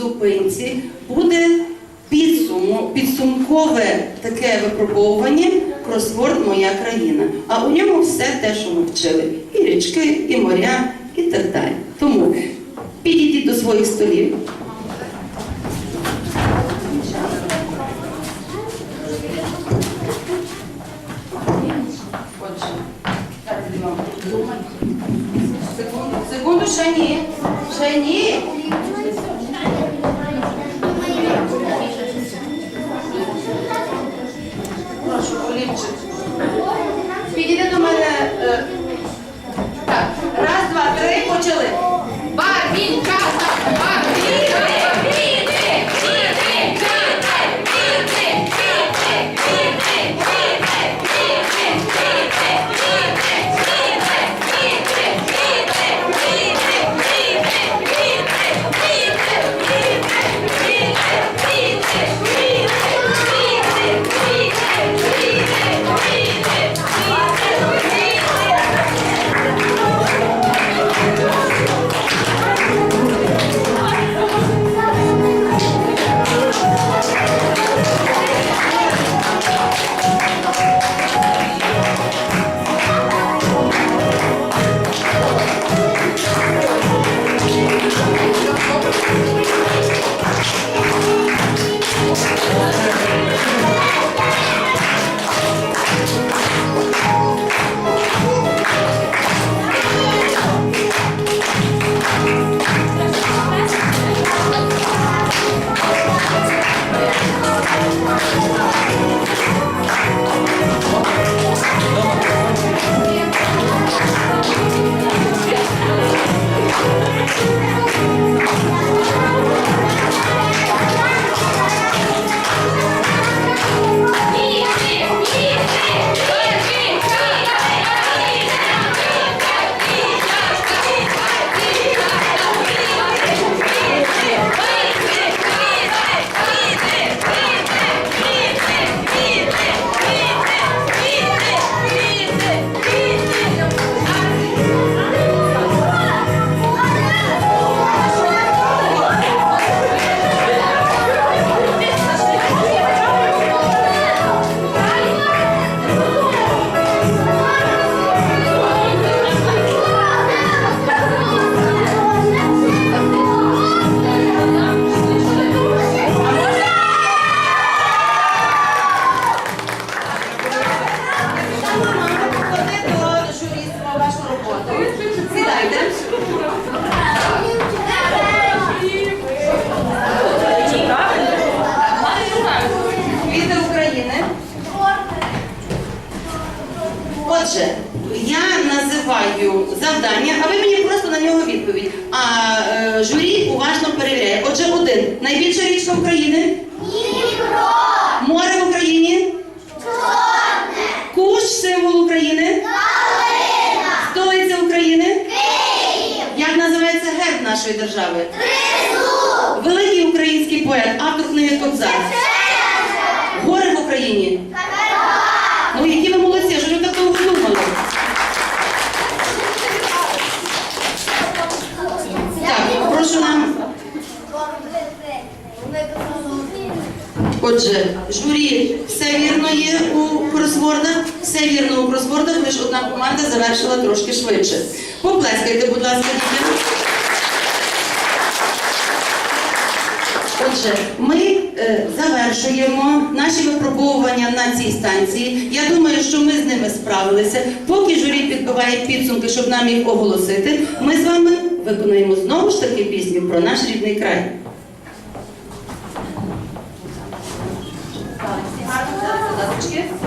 зупинці буде підсуму, підсумкове таке випробовування кросворд Моя країна. А у ньому все те, що ми вчили: і річки, і моря, і так далі. Тому підійдіть до своїх столів. Секунду, секунду, ще ні. Ще ні. України? Море в Україні? Кущ символ України? Столиця України? Як називається герб нашої держави? Великий український поет, автор книги Кобзар. Гори в Україні. Ну, які ви молодці, що ви так довго думали? Так, прошу нам. Отже, журі, все вірно є у кросвордах, все вірно у кросвордах, лише одна команда завершила трошки швидше. Поплескайте, будь ласка, дітям. Отже, ми е, завершуємо наші випробовування на цій станції. Я думаю, що ми з ними справилися. Поки журі підбиває підсумки, щоб нам їх оголосити, ми з вами виконаємо знову ж таки пісню про наш рідний край. Зараз,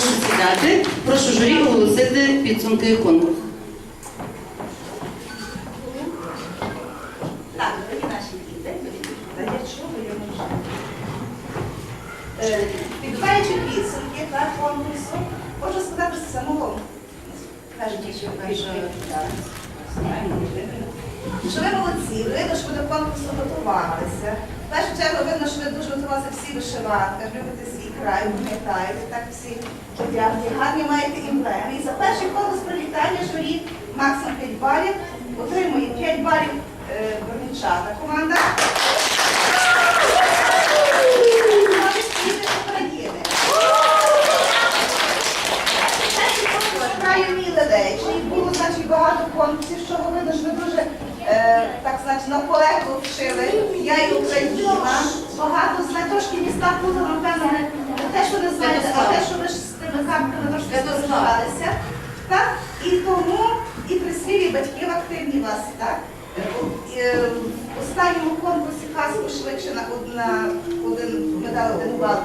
сідати. Прошу журі оголосити підсумки конкурсу. Можу? Е, Підбиваючи підсумки так, конкурсу, хочу сказати з самого що що ви молодці, що ви до конкурсу готувалися. В першу чергу видно, що дуже готувалися всі вишиванки, любите свій край, пам'ятаєте, так всі одягнені, гарні маєте емблеми. І за перший конкурс привітання журі максимум 5 балів, отримує 5 балів е, Бровінчата команда. Було значить багато конкурсів, що видно, що ви дуже е, так значить наполегливо вчили. Я і Україна. Трошки було, напевно, не не те, що не знаєте, а те, що ви з тими картками трошки розвивалися. Так? І тому і присліві батьків активні вас, так? Е, В останньому конкурсі казку швидше на, од- на один медал один бал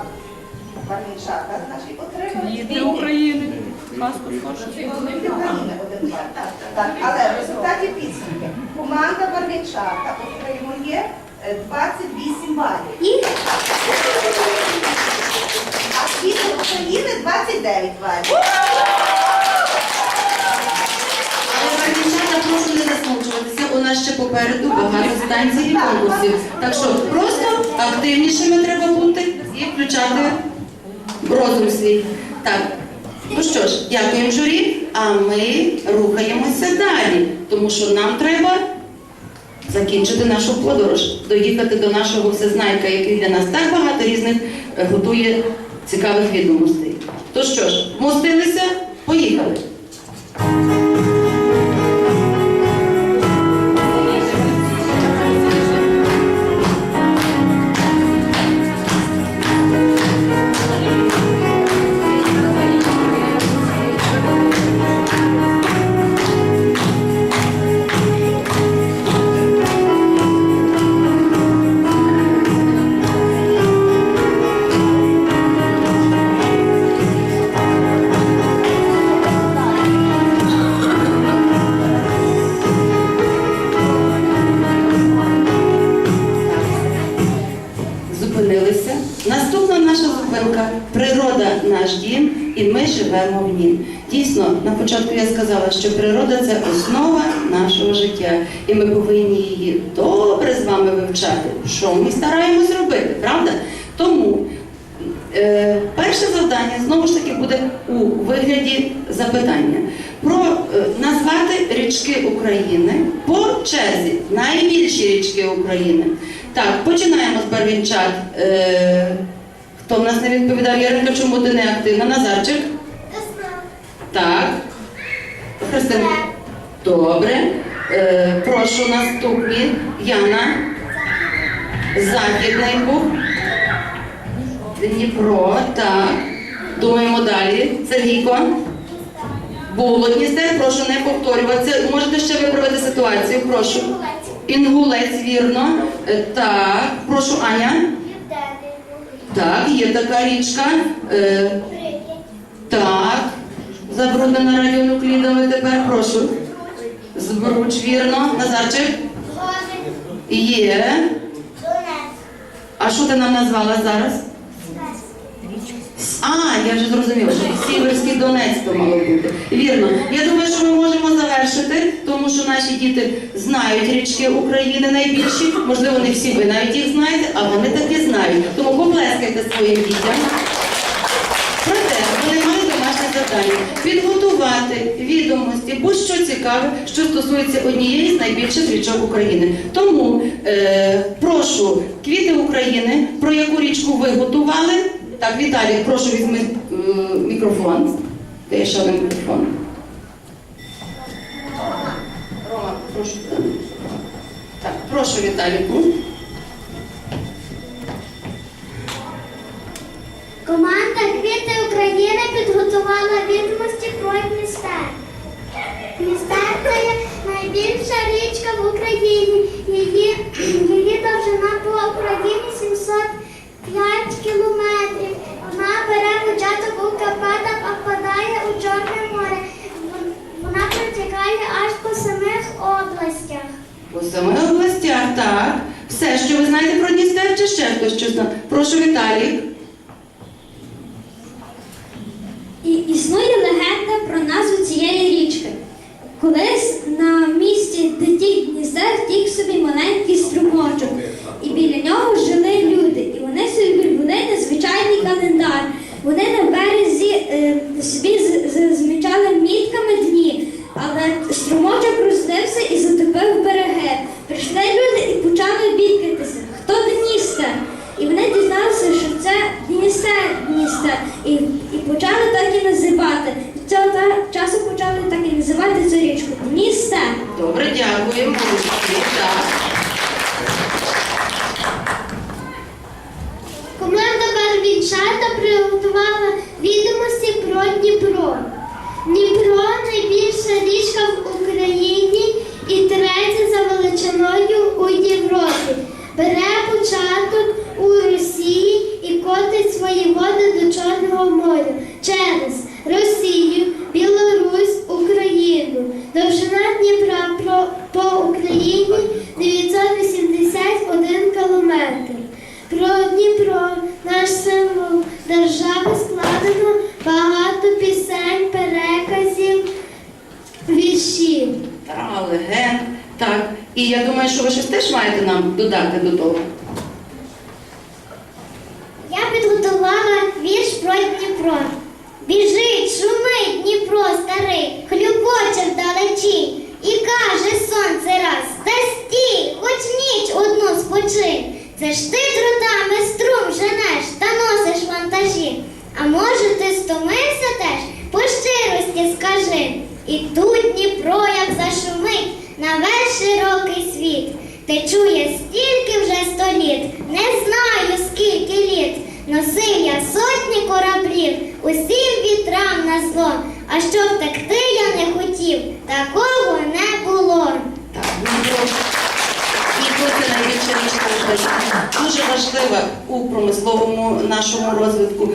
Барвінчака, значить, отримали. Діти України. Казку України Так, але в результаті підсумки команда Барвінчака отримує е, 28 балів. А світ України 29 балів. Але дівчата, прошу не засмучуватися. У нас ще попереду багато станцій і конкурсів. Так що просто активнішими треба бути і включати розум свій. Так. Ну що ж, дякуємо журі, а ми рухаємося далі, тому що нам треба закінчити нашу подорож, доїхати до нашого всезнайка, який для нас так багато різних е, готує цікавих відомостей. То що ж, мостилися, поїхали. На початку я сказала, що природа це основа нашого життя, і ми повинні її добре з вами вивчати, що ми стараємось робити, правда? Тому е, перше завдання знову ж таки буде у вигляді запитання про е, назвати річки України по черзі, найбільші річки України. Так, починаємо з Барвінчат. Е, хто в нас не відповідав? Яринка, чому ти не активна? Назарчик? Так. Христина? Добре. Е, прошу наступні. Яна. Західний був. Дніпро, так. Думаємо далі. Сергійко. Було Дністер, прошу не повторюватися. Можете ще виправити ситуацію, прошу. Інгулець, вірно. Е, Так, прошу, Аня. Так, є така річка. Е, так. Забруднена радіонуклідами тепер, прошу. Збруч, вірно. Назарчик. Є. А що ти нам назвала зараз? А, я вже зрозуміла, що Сіверський Донець то мало бути. Вірно. Я думаю, що ми можемо завершити, тому що наші діти знають річки України найбільші. Можливо, не всі ви навіть їх знаєте, а вони таки знають. Тому поплескайте своїм дітям. Проте вони мають домашнє завдання підготувати відомості, будь-що цікаве, що стосується однієї з найбільших річок України. Тому е, прошу квіти України, про яку річку ви готували. Так, Віталій, прошу візьми е, мікрофон. Де ще один мікрофон? Рома, прошу. Так, прошу Віталіку. Команда Квіти Україна підготувала відомості про Дністер. Дністер – це найбільша річка в Україні. Її, її довжина по Україні 705 кілометрів. Вона бере початок у капетах, а впадає у Чорне море. Вона протікає аж по самих областях. По самих областях, так. Все, що ви знаєте про Дністер, чи ще хтось? Прошу Віталій. Існує легенда про назву цієї річки. Колись на місці, де тік Дністер, тік собі маленький струмочок, і біля нього жили люди, і вони собі були незвичайний календар. Вони на березі е, собі з- з- мітками дні, але струмочок розлився і затопив береги. Прийшли люди і почали бідкатися. Хто Дністер? І вони дізналися, що це Дністер, Дністер. І, і почали так і називати. З цього та- часу почали так і називати цю річку Дністер. Добре, дякуємо. Молодці, так. Команда Барвінчата приготувала відомості про Дніпро. Дніпро найбільша річка в Україні і третя за величиною у Європі. Бере початок у Росії і котить свої води до Чорного моря через Росію, Білорусь, Україну. Довжина Дніпра про- по Україні 981 кілометр. Про Дніпро, наш символ держави, складено багато пісень, переказів, віршів. Та, легенд. Так. І я думаю, що ви щось теж маєте нам додати до того. Я підготувала вірш про Дніпро. Біжить, шумить Дніпро старий, хлюпоче вдалечінь. І каже сонце раз, та стій, хоч ніч одну спочинь. Це ж ти дротами струм женеш та носиш вантажі. А може ти стомився теж? По щирості скажи. І тут Дніпро, на весь широкий світ. Ти чує стільки вже століт, не знаю скільки літ. Носив я сотні кораблів, усім вітрам на зло. А щоб втекти я не хотів, такого не було. Річка України. Дуже важлива у промисловому нашому розвитку.